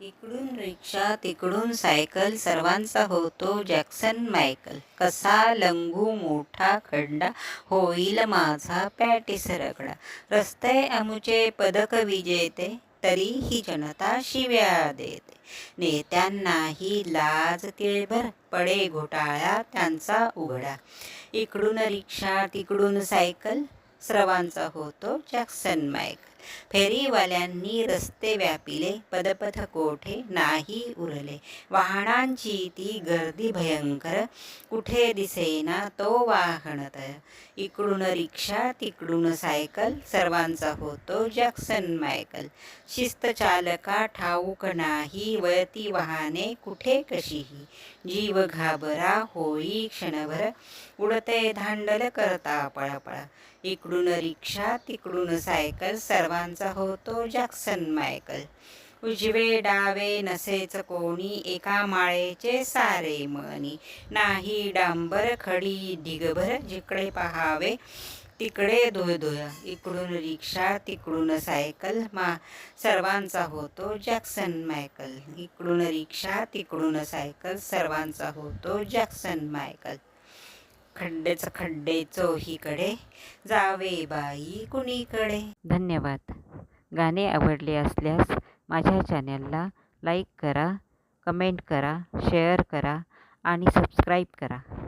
इकडून रिक्षा तिकडून सायकल सर्वांचा होतो जॅक्सन मायकल. कसा लंगू मोठा खड्डा होईल माझा पॅटिस रगडा. रस्ते अमुचे पदक विजेते तरी ही जनता शिव्या देते. नेत्यांनाही लाज तिळभर पडे घोटाळा त्यांचा उघडा. इकडून रिक्षा तिकडून सायकल सर्वांचा होतो जॅक्सन मायकल. फेरीवाल्यांनी रस्ते व्यापिले पदपथ कोठे नाही उरले. वाहनांची ती गर्दी भयंकर कुठे दिसेना तो वाहनतय इकडून रिक्षा तिकडून सायकल सर्वांचा होतो जॅक्सन मायकल. शिस्त चालका ठाऊक नाही वळती वाहने कुठे कशीही. जीव घाबरा होई क्षणभर उडते धांडल करता पळापळा. इकडून रिक्षा तिकडून सायकल सर्व सर्वांचा होतो जॅक्सन मायकल. उजवे डावे नसेच कोणी एका माळेचे सारे मनी नाही डांबर खडी दिगभर जिकडे पहावे तिकडे धुळधुळ इकडून रिक्षा तिकडून सायकल. मा सर्वांचा होतो जॅक्सन मायकल. इकडून रिक्षा तिकडून सायकल. सर्वांचा होतो जॅक्सन मायकल. खड्डेच खड्डे चोहीकडे जावे बाई कुणीकडे. धन्यवाद. गाणे आवडले असल्यास माझ्या चॅनलला लाईक करा कमेंट करा शेअर करा आणि सबस्क्राईब करा.